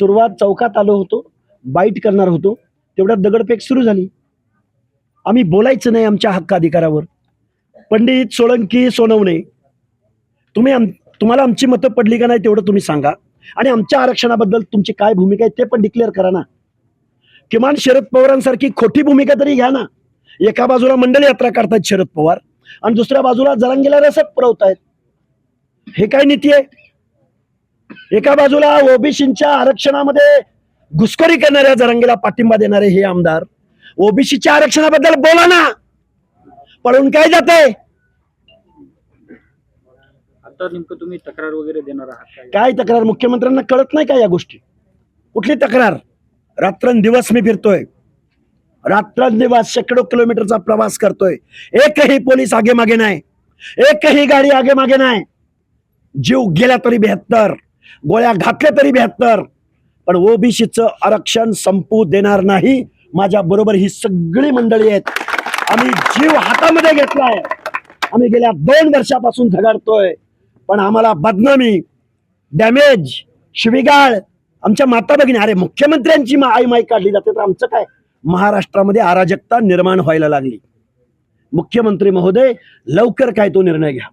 सुरुवात चौकात आलो होतो बाईट करणार होतो तेवढ्यात दगडफेक सुरू झाली. आम्ही बोलायचं नाही आमच्या हक्क अधिकारावर. पंडित सोळंकी सोनवणे तुम्ही आम तुम्हाला आमची मतं पडली का नाही तेवढं तुम्ही सांगा. आणि आमच्या आरक्षणाबद्दल तुमची काय भूमिका आहे ते पण डिक्लेअर करा ना. किमान शरद पवारांसारखी खोटी भूमिका तरी घ्या ना. एका बाजूला मंडल यात्रा करतायत शरद पवार आणि दुसऱ्या बाजूला जरांगीला रसद पुरवतायत. हे काय नीती आहे? एका बाजूला ओबीसीच्या आरक्षणामध्ये घुसखोरी करणाऱ्या जरांगीला पाठिंबा देणारे हे आमदार. ओबीसीच्या आरक्षणाबद्दल बोला ना. पळून काय जात आहे आता नेमकं तुम्ही तक्रार वगैरे देणार आहात काय काय तक्रार? मुख्यमंत्र्यांना कळत नाही का या गोष्टी? कुठली तक्रार? रात्रंदिवस मी फिरतोय. रात्रंदिवस शेकडो किलोमीटरचा प्रवास करतोय. एकही पोलीस आगे मागे नाही. एकही गाडी आगे मागे नाही. जीव गेला तरी बेहत्तर. गोळ्या घातल्या तरी बेहत्तर. पण ओबीसीचं आरक्षण संपू देणार नाही. माझ्या बरोबर ही सगळी मंडळी आहेत. आम्ही जीव हातामध्ये घेतलाय. आम्ही गेल्या दोन वर्षापासून झगाडतोय. पण आम्हाला बदनामी डॅमेज शिवीगाळ आमच्या माता भगिनी अरे मुख्यमंत्र्यांची मा- आई माई काढली जाते तर आमचं काय? महाराष्ट्रामध्ये अराजकता निर्माण व्हायला लागली. मुख्यमंत्री महोदय लवकर काय तो निर्णय घ्या.